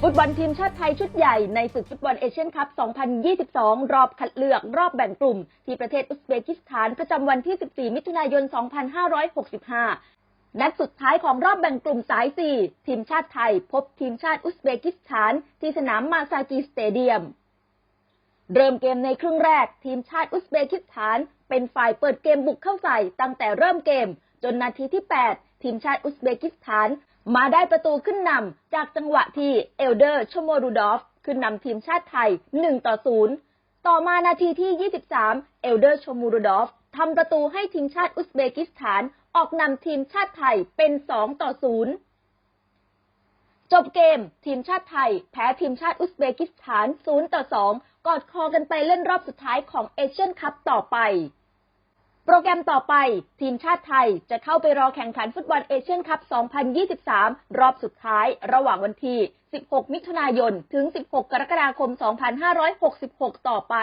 ฟุตบอลทีมชาติไทยชุดใหญ่ในศึกฟุตบอลเอเชียนคัพ 2022 รอบคัดเลือกรอบแบ่งกลุ่ม ที่ประเทศอุซเบกิสถานประจำวันที่ 14 มิถุนายน 2565 นัดสุดท้ายของรอบแบ่งกลุ่มสาย 4 ทีมชาติไทยพบทีมชาติอุซเบกิสถาน ที่สนามมาซากีสเตเดียม เริ่มเกมในครึ่งแรก ทีมชาติอุซเบกิสถาน เป็นฝ่ายเปิดเกมบุกเข้าใส่ตั้งแต่เริ่มเกม จนนาทีที่ 8 ทีมชาติอุซเบกิสถาน มาได้ประตูขึ้นนำจากจังหวะที่เอลเดอร์ชโมรูดอฟขึ้นนำทีมชาติไทย 1 ต่อ 0 ต่อมานาทีที่ 23 เอลเดอร์ชโมรูดอฟทำประตูให้ทีมชาติอุซเบกิสถานออกนำทีมชาติไทยเป็น 2 ต่อ 0 จบเกม ทีมชาติไทย แพ้ทีมชาติอุซเบกิสถาน 0 ต่อ 2 กอดคอกันไปเล่นรอบสุดท้ายของเอเชียนคัพต่อไป โปรแกรมต่อไปทีมชาติไทยจะเข้าไปรอแข่งขันฟุตบอลเอเชียนคัพ 2023 รอบสุดท้ายระหว่างวันที่ 16 มิถุนายน ถึง 16 กรกฎาคม 2566 ต่อไป